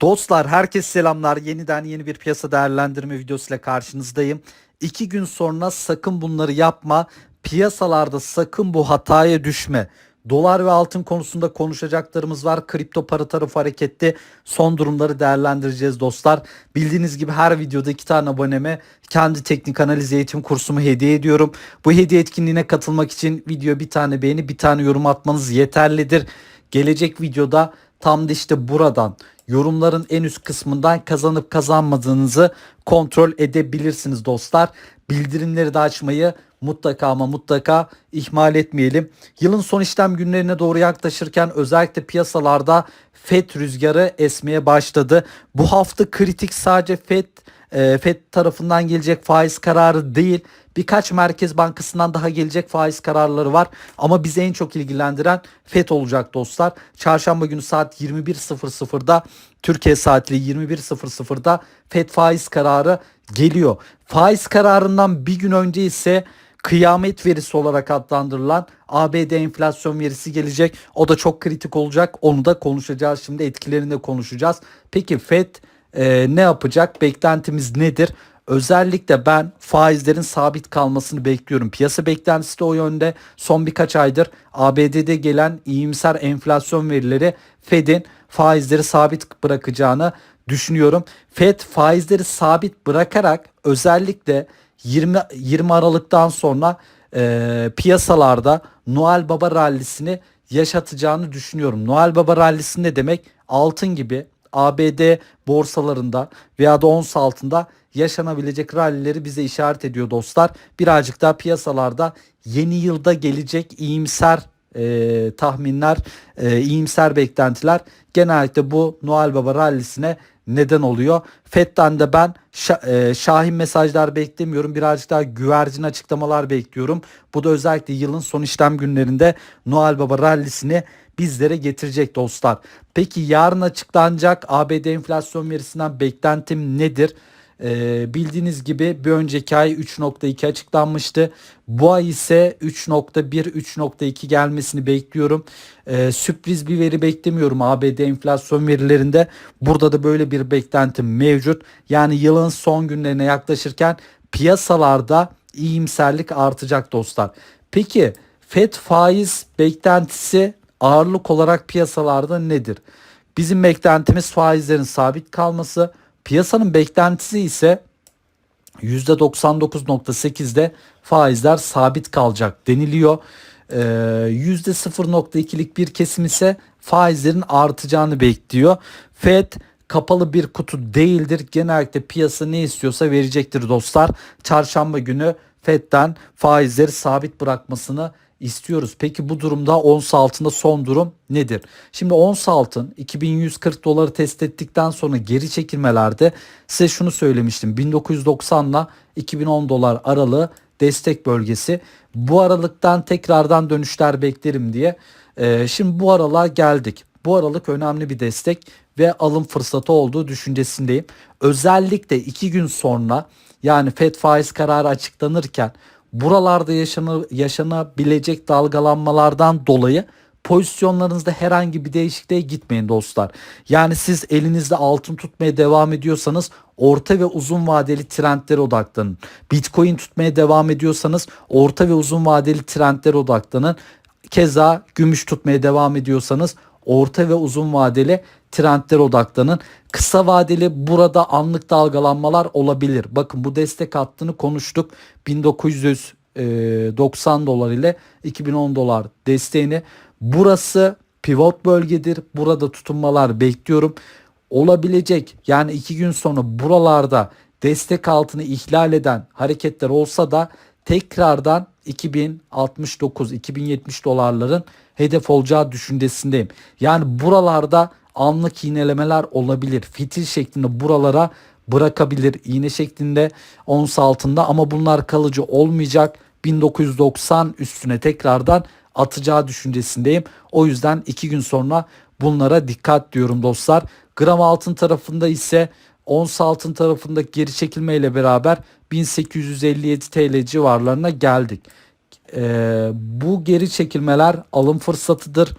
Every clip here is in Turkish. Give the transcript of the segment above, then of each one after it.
Dostlar herkes selamlar. Yeniden yeni bir piyasa değerlendirme videosuyla karşınızdayım. İki gün sonra sakın bunları yapma. Piyasalarda sakın bu hataya düşme. Dolar ve altın konusunda konuşacaklarımız var. Kripto para tarafı hareketli son durumları değerlendireceğiz dostlar. Bildiğiniz gibi her videoda iki tane aboneme kendi teknik analiz eğitim kursumu hediye ediyorum. Bu hediye etkinliğine katılmak için video bir tane beğeni bir tane yorum atmanız yeterlidir. Gelecek videoda tam da işte buradan yorumların en üst kısmından kazanıp kazanmadığınızı kontrol edebilirsiniz dostlar. Bildirimleri de açmayı mutlaka ama mutlaka ihmal etmeyelim. Yılın son işlem günlerine doğru yaklaşırken özellikle piyasalarda FED rüzgarı esmeye başladı. Bu hafta kritik sadece FED e, FED tarafından gelecek faiz kararı değil birkaç merkez bankasından daha gelecek faiz kararları var ama bizi en çok ilgilendiren FED olacak dostlar. Çarşamba günü saat 21.00'da Türkiye saatiyle 21.00'da FED faiz kararı geliyor. Faiz kararından bir gün önce ise kıyamet verisi olarak adlandırılan ABD enflasyon verisi gelecek. O da çok kritik olacak. Onu da konuşacağız. Şimdi etkilerini de konuşacağız. Peki FED e, ne yapacak? Beklentimiz nedir? Özellikle ben faizlerin sabit kalmasını bekliyorum. Piyasa beklentisi de o yönde. Son birkaç aydır ABD'de gelen iyimser enflasyon verileri Fed'in faizleri sabit bırakacağını düşünüyorum. Fed faizleri sabit bırakarak özellikle 20 20 Aralık'tan sonra e, piyasalarda Noel Baba rallisini yaşatacağını düşünüyorum. Noel Baba rallisi ne demek? Altın gibi ABD borsalarında veya da ons altında yaşanabilecek rallileri bize işaret ediyor dostlar. Birazcık daha piyasalarda yeni yılda gelecek iyimser e, tahminler, e, iyimser beklentiler genellikle bu Noel Baba rallisine neden oluyor. FED'den de ben e, şahin mesajlar beklemiyorum. Birazcık daha güvercin açıklamalar bekliyorum. Bu da özellikle yılın son işlem günlerinde Noel Baba rallisini bizlere getirecek dostlar. Peki yarın açıklanacak ABD enflasyon verisinden beklentim nedir? Ee, bildiğiniz gibi bir önceki ay 3.2 açıklanmıştı. Bu ay ise 3.1 3.2 gelmesini bekliyorum. Ee, sürpriz bir veri beklemiyorum ABD enflasyon verilerinde. Burada da böyle bir beklentim mevcut. Yani yılın son günlerine yaklaşırken piyasalarda iyimserlik artacak dostlar. Peki FED faiz beklentisi ağırlık olarak piyasalarda nedir? Bizim beklentimiz faizlerin sabit kalması. Piyasanın beklentisi ise %99.8'de faizler sabit kalacak deniliyor. Ee, %0.2'lik bir kesim ise faizlerin artacağını bekliyor. Fed kapalı bir kutu değildir. Genellikle piyasa ne istiyorsa verecektir dostlar. Çarşamba günü Fed'den faizleri sabit bırakmasını istiyoruz. Peki bu durumda ons altında son durum nedir? Şimdi ons altın 2140 doları test ettikten sonra geri çekilmelerde size şunu söylemiştim. 1990 ile 2010 dolar aralığı destek bölgesi. Bu aralıktan tekrardan dönüşler beklerim diye. Ee, şimdi bu aralığa geldik. Bu aralık önemli bir destek ve alım fırsatı olduğu düşüncesindeyim. Özellikle iki gün sonra yani FED faiz kararı açıklanırken buralarda yaşanı, yaşanabilecek dalgalanmalardan dolayı pozisyonlarınızda herhangi bir değişikliğe gitmeyin dostlar. Yani siz elinizde altın tutmaya devam ediyorsanız orta ve uzun vadeli trendlere odaklanın. Bitcoin tutmaya devam ediyorsanız orta ve uzun vadeli trendlere odaklanın. Keza gümüş tutmaya devam ediyorsanız orta ve uzun vadeli trendlere odaklanın. Kısa vadeli burada anlık dalgalanmalar olabilir. Bakın bu destek hattını konuştuk. 1990 dolar ile 2010 dolar desteğini. Burası pivot bölgedir. Burada tutunmalar bekliyorum. Olabilecek yani iki gün sonra buralarda destek altını ihlal eden hareketler olsa da tekrardan 2069-2070 dolarların hedef olacağı düşüncesindeyim. Yani buralarda anlık iğnelemeler olabilir. Fitil şeklinde buralara bırakabilir iğne şeklinde ons altında ama bunlar kalıcı olmayacak. 1990 üstüne tekrardan atacağı düşüncesindeyim. O yüzden iki gün sonra bunlara dikkat diyorum dostlar. Gram altın tarafında ise ons altın tarafında geri çekilmeyle beraber 1857 TL civarlarına geldik. Ee, bu geri çekilmeler alım fırsatıdır.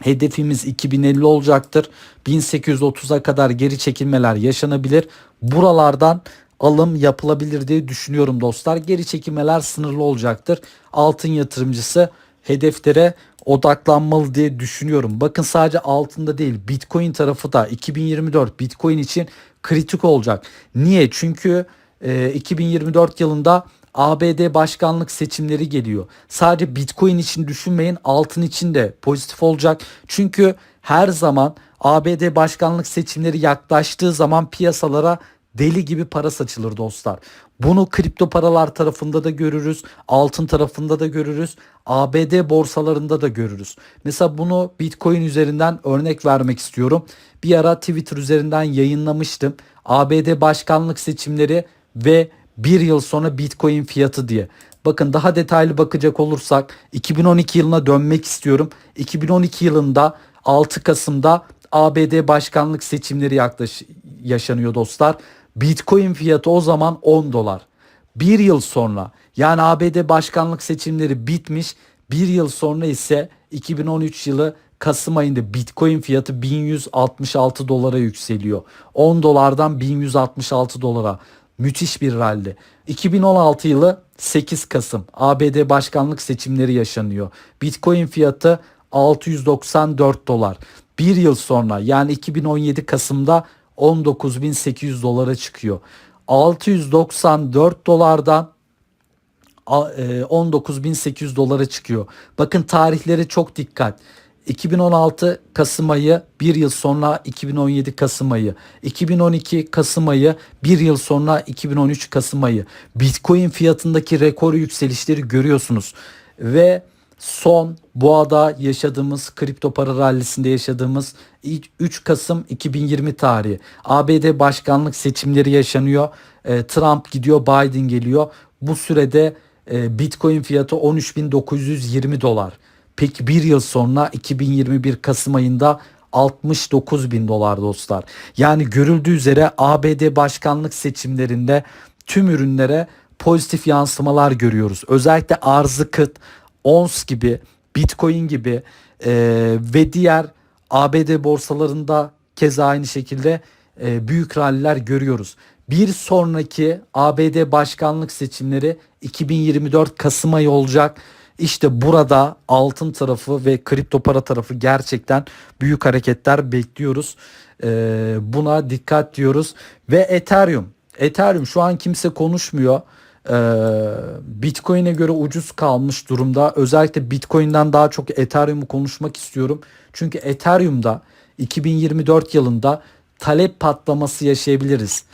Hedefimiz 2050 olacaktır. 1830'a kadar geri çekilmeler yaşanabilir. Buralardan alım yapılabilir diye düşünüyorum dostlar. Geri çekilmeler sınırlı olacaktır. Altın yatırımcısı hedeflere odaklanmalı diye düşünüyorum. Bakın sadece altında değil Bitcoin tarafı da 2024 Bitcoin için kritik olacak. Niye? Çünkü e, 2024 yılında ABD başkanlık seçimleri geliyor. Sadece Bitcoin için düşünmeyin altın için de pozitif olacak. Çünkü her zaman ABD başkanlık seçimleri yaklaştığı zaman piyasalara deli gibi para saçılır dostlar. Bunu kripto paralar tarafında da görürüz, altın tarafında da görürüz, ABD borsalarında da görürüz. Mesela bunu Bitcoin üzerinden örnek vermek istiyorum. Bir ara Twitter üzerinden yayınlamıştım. ABD başkanlık seçimleri ve bir yıl sonra Bitcoin fiyatı diye. Bakın daha detaylı bakacak olursak 2012 yılına dönmek istiyorum. 2012 yılında 6 Kasım'da ABD başkanlık seçimleri yaklaş yaşanıyor dostlar. Bitcoin fiyatı o zaman 10 dolar. Bir yıl sonra yani ABD başkanlık seçimleri bitmiş. Bir yıl sonra ise 2013 yılı Kasım ayında Bitcoin fiyatı 1166 dolara yükseliyor. 10 dolardan 1166 dolara. Müthiş bir rally. 2016 yılı 8 Kasım ABD başkanlık seçimleri yaşanıyor. Bitcoin fiyatı 694 dolar. Bir yıl sonra yani 2017 Kasım'da 19.800 dolara çıkıyor. 694 dolardan 19.800 dolara çıkıyor. Bakın tarihlere çok dikkat. 2016 Kasım ayı bir yıl sonra 2017 Kasım ayı. 2012 Kasım ayı bir yıl sonra 2013 Kasım ayı. Bitcoin fiyatındaki rekor yükselişleri görüyorsunuz. Ve son boğada yaşadığımız kripto para rallisinde yaşadığımız 3 Kasım 2020 tarihi. ABD başkanlık seçimleri yaşanıyor. E, Trump gidiyor Biden geliyor. Bu sürede e, Bitcoin fiyatı 13.920 dolar Peki bir yıl sonra 2021 Kasım ayında 69 bin dolar dostlar. Yani görüldüğü üzere ABD başkanlık seçimlerinde tüm ürünlere pozitif yansımalar görüyoruz. Özellikle arzı kıt, ONS gibi, Bitcoin gibi e, ve diğer ABD borsalarında keza aynı şekilde e, büyük ralliler görüyoruz. Bir sonraki ABD başkanlık seçimleri 2024 Kasım ayı olacak. İşte burada altın tarafı ve kripto para tarafı gerçekten büyük hareketler bekliyoruz. Ee, buna dikkat diyoruz. Ve Ethereum. Ethereum şu an kimse konuşmuyor. Ee, Bitcoin'e göre ucuz kalmış durumda. Özellikle Bitcoin'den daha çok Ethereum'u konuşmak istiyorum. Çünkü Ethereum'da 2024 yılında talep patlaması yaşayabiliriz.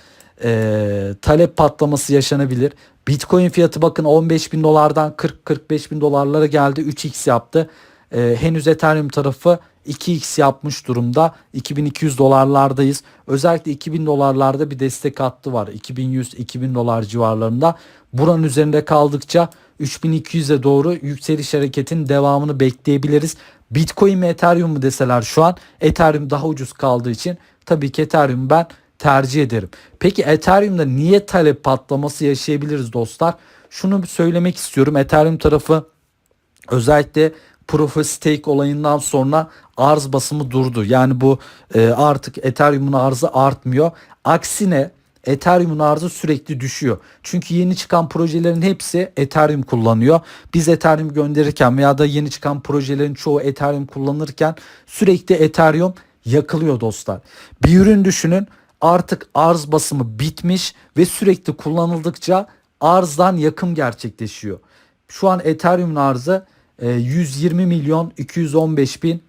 Ee, talep patlaması yaşanabilir. Bitcoin fiyatı bakın 15 bin dolardan 40-45 bin dolarlara geldi 3x yaptı. Ee, henüz Ethereum tarafı 2x yapmış durumda. 2200 dolarlardayız. Özellikle 2000 dolarlarda bir destek hattı var. 2100-2000 dolar civarlarında. Buranın üzerinde kaldıkça 3200'e doğru yükseliş hareketin devamını bekleyebiliriz. Bitcoin mi Ethereum mu deseler şu an Ethereum daha ucuz kaldığı için tabii ki Ethereum ben tercih ederim. Peki Ethereum'da niye talep patlaması yaşayabiliriz dostlar? Şunu söylemek istiyorum. Ethereum tarafı özellikle Proof of Stake olayından sonra arz basımı durdu. Yani bu e, artık Ethereum'un arzı artmıyor. Aksine Ethereum'un arzı sürekli düşüyor. Çünkü yeni çıkan projelerin hepsi Ethereum kullanıyor. Biz Ethereum gönderirken veya da yeni çıkan projelerin çoğu Ethereum kullanırken sürekli Ethereum yakılıyor dostlar. Bir ürün düşünün artık arz basımı bitmiş ve sürekli kullanıldıkça arzdan yakım gerçekleşiyor. Şu an Ethereum'un arzı 120 e, milyon 215 bin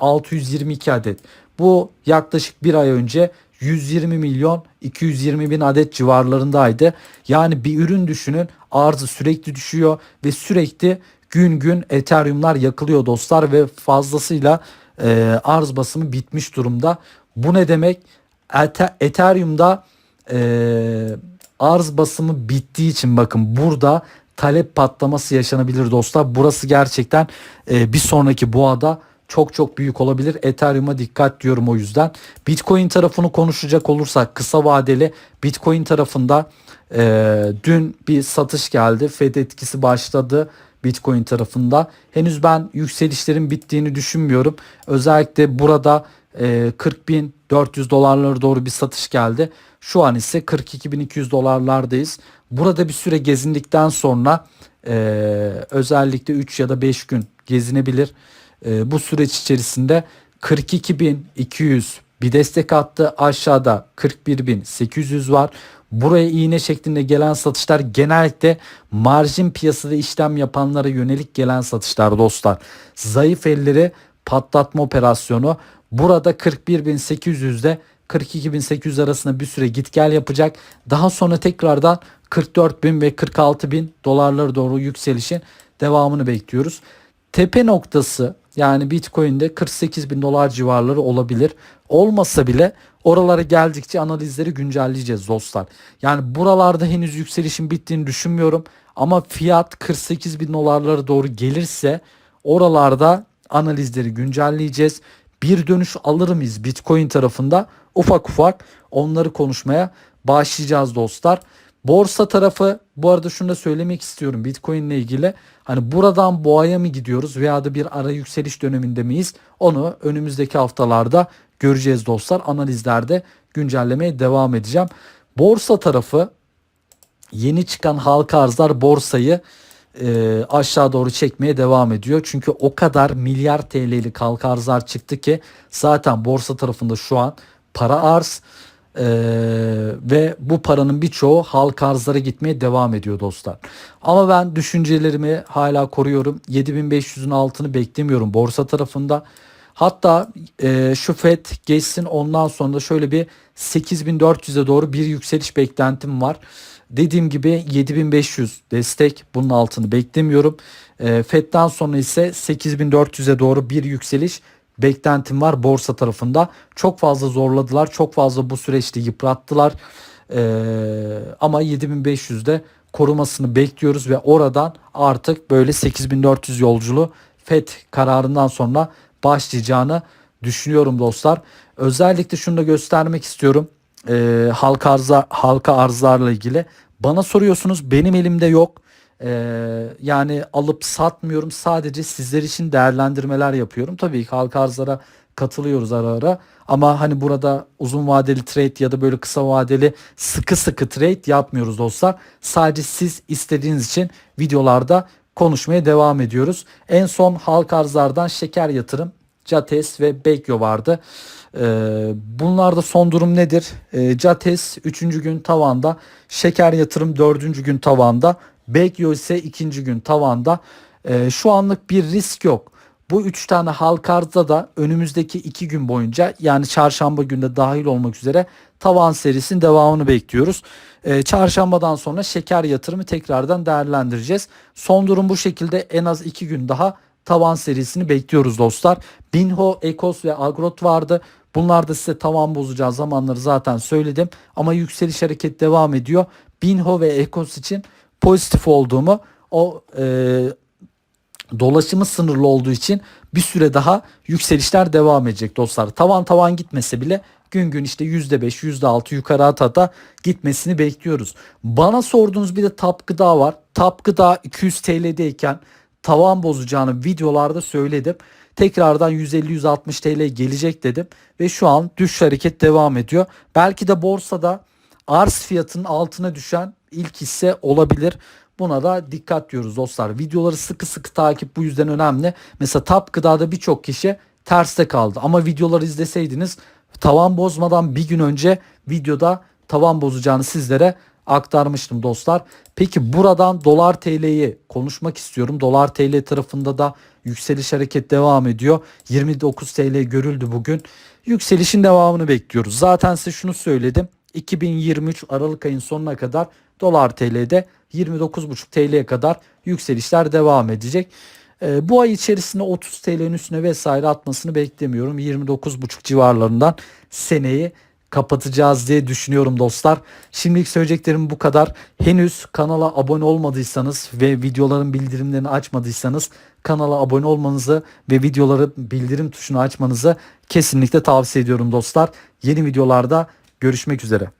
622 e, adet. Bu yaklaşık bir ay önce 120 milyon 220 bin adet civarlarındaydı. Yani bir ürün düşünün arzı sürekli düşüyor ve sürekli gün gün Ethereum'lar yakılıyor dostlar ve fazlasıyla e, arz basımı bitmiş durumda. Bu ne demek? Ethereum'da e, arz basımı bittiği için bakın burada talep patlaması yaşanabilir dostlar. Burası gerçekten e, bir sonraki boğada çok çok büyük olabilir. Ethereum'a dikkat diyorum o yüzden. Bitcoin tarafını konuşacak olursak kısa vadeli Bitcoin tarafında e, dün bir satış geldi. Fed etkisi başladı. Bitcoin tarafında. Henüz ben yükselişlerin bittiğini düşünmüyorum. Özellikle burada 40.400 dolarlara doğru bir satış geldi. Şu an ise 42.200 dolarlardayız. Burada bir süre gezindikten sonra e, özellikle 3 ya da 5 gün gezinebilir. E, bu süreç içerisinde 42.200 bir destek attı. Aşağıda 41.800 var. Buraya iğne şeklinde gelen satışlar genellikle marjin piyasada işlem yapanlara yönelik gelen satışlar dostlar. Zayıf elleri patlatma operasyonu. Burada 41.800'de 42.800 arasında bir süre git gel yapacak. Daha sonra tekrardan 44.000 ve 46.000 dolarlara doğru yükselişin devamını bekliyoruz. Tepe noktası yani Bitcoin'de 48 bin dolar civarları olabilir. Olmasa bile oralara geldikçe analizleri güncelleyeceğiz dostlar. Yani buralarda henüz yükselişin bittiğini düşünmüyorum. Ama fiyat 48 bin dolarlara doğru gelirse oralarda analizleri güncelleyeceğiz. Bir dönüş alır mıyız Bitcoin tarafında? Ufak ufak onları konuşmaya başlayacağız dostlar. Borsa tarafı bu arada şunu da söylemek istiyorum Bitcoin ile ilgili. Hani buradan boğaya mı gidiyoruz veya da bir ara yükseliş döneminde miyiz? Onu önümüzdeki haftalarda göreceğiz dostlar. Analizlerde güncellemeye devam edeceğim. Borsa tarafı yeni çıkan halka arzlar borsayı e, aşağı doğru çekmeye devam ediyor. Çünkü o kadar milyar TL'lik halka arzlar çıktı ki zaten borsa tarafında şu an para arz ee, ve bu paranın birçoğu halka arzlara gitmeye devam ediyor dostlar. Ama ben düşüncelerimi hala koruyorum. 7500'ün altını beklemiyorum borsa tarafında. Hatta e, şu FED geçsin ondan sonra da şöyle bir 8400'e doğru bir yükseliş beklentim var. Dediğim gibi 7500 destek bunun altını beklemiyorum. E, FED'den sonra ise 8400'e doğru bir yükseliş beklentim var borsa tarafında. Çok fazla zorladılar. Çok fazla bu süreçte yıprattılar. Ee, ama 7500'de korumasını bekliyoruz ve oradan artık böyle 8400 yolculuğu FED kararından sonra başlayacağını düşünüyorum dostlar. Özellikle şunu da göstermek istiyorum. Ee, halka arza halka arzlarla ilgili. Bana soruyorsunuz benim elimde yok. Ee, yani alıp satmıyorum sadece sizler için değerlendirmeler yapıyorum. Tabii ki halka arzlara katılıyoruz ara ara ama hani burada uzun vadeli trade ya da böyle kısa vadeli sıkı sıkı trade yapmıyoruz dostlar. Sadece siz istediğiniz için videolarda konuşmaya devam ediyoruz. En son halka arzlardan şeker yatırım, Cates ve Bekyo vardı. Ee, bunlarda son durum nedir? Ee, Cates 3. gün tavanda, şeker yatırım 4. gün tavanda, Bekyo ise ikinci gün tavanda. E, şu anlık bir risk yok. Bu üç tane halka arzda da önümüzdeki iki gün boyunca yani çarşamba günde dahil olmak üzere tavan serisinin devamını bekliyoruz. E, çarşambadan sonra şeker yatırımı tekrardan değerlendireceğiz. Son durum bu şekilde en az iki gün daha tavan serisini bekliyoruz dostlar. Binho, Ekos ve Agrot vardı. Bunlar da size tavan bozacağı zamanları zaten söyledim. Ama yükseliş hareket devam ediyor. Binho ve Ekos için pozitif olduğumu o e, dolaşımı sınırlı olduğu için bir süre daha yükselişler devam edecek dostlar. Tavan tavan gitmese bile gün gün işte %5 %6 yukarı ata gitmesini bekliyoruz. Bana sorduğunuz bir de tap gıda var. Tap gıda 200 TL'deyken tavan bozacağını videolarda söyledim. Tekrardan 150-160 TL gelecek dedim ve şu an düş hareket devam ediyor. Belki de borsada arz fiyatının altına düşen ilk hisse olabilir. Buna da dikkat diyoruz dostlar. Videoları sıkı sıkı takip bu yüzden önemli. Mesela Tap Gıda'da birçok kişi terste kaldı. Ama videoları izleseydiniz tavan bozmadan bir gün önce videoda tavan bozacağını sizlere aktarmıştım dostlar. Peki buradan dolar TL'yi konuşmak istiyorum. Dolar TL tarafında da yükseliş hareket devam ediyor. 29 TL görüldü bugün. Yükselişin devamını bekliyoruz. Zaten size şunu söyledim. 2023 Aralık ayın sonuna kadar dolar TL'de 29,5 TL'ye kadar yükselişler devam edecek. E, bu ay içerisinde 30 TL'nin üstüne vesaire atmasını beklemiyorum. 29,5 civarlarından seneyi kapatacağız diye düşünüyorum dostlar. Şimdilik söyleyeceklerim bu kadar. Henüz kanala abone olmadıysanız ve videoların bildirimlerini açmadıysanız kanala abone olmanızı ve videoları bildirim tuşunu açmanızı kesinlikle tavsiye ediyorum dostlar. Yeni videolarda görüşmek üzere.